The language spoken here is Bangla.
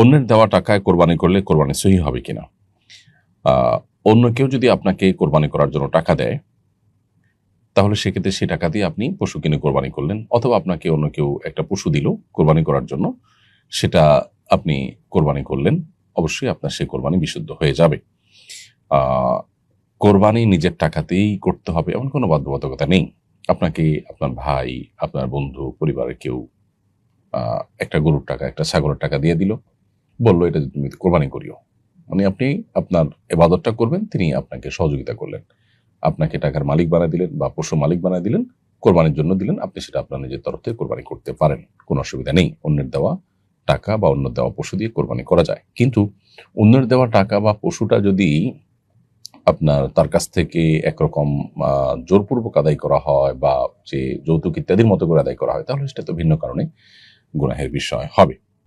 অন্যের দেওয়া টাকায় কোরবানি করলে কোরবানি সহি হবে কিনা? অন্য কেউ যদি আপনাকে কোরবানি করার জন্য টাকা দেয়, তাহলে সেক্ষেত্রে সেই টাকা দিয়ে আপনি পশু কিনে কোরবানি করলেন, অথবা আপনাকে অন্য কেউ একটা পশু দিল কোরবানি করার জন্য, সেটা আপনি কোরবানি করলেন, অবশ্যই আপনার সেই কোরবানি বিশুদ্ধ হয়ে যাবে। কোরবানি নিজের টাকাতেই করতে হবে, এমন কোনো বাধ্যবাধকতা নেই। আপনাকে আপনার ভাই, আপনার বন্ধু, পরিবারের কেউ একটা গরুর টাকা, একটা ছাগলের টাকা দিয়ে দিল বলল এটা তুমি কোরবানি করিও। মানে আপনি আপনার এবাদতটা করবেন, তিনি আপনাকে সহযোগিতা করলেন। আপনাকে টাকার মালিক বানিয়ে দিলেন বা পশু মালিক বানিয়ে দিলেন, কোরবানির জন্য দিলেন, আপনি সেটা আপনার নিজের তরফ থেকে কোরবানি করতে পারেন। কোনো অসুবিধা নেই, অন্যের দেওয়া টাকা বা অন্য দেওয়া পশু দিয়ে কোরবানি করা যায়। কিন্তু অন্যের দেওয়া টাকা বা পশুটা যদি আপনার তার কাছ থেকে একরকম জোরপূর্বক আদায় করা হয় বা যে যৌতুক ইত্যাদির মতো করে আদায় করা হয়, তাহলে সেটা তো ভিন্ন কারণে গুনাহের বিষয় হবে।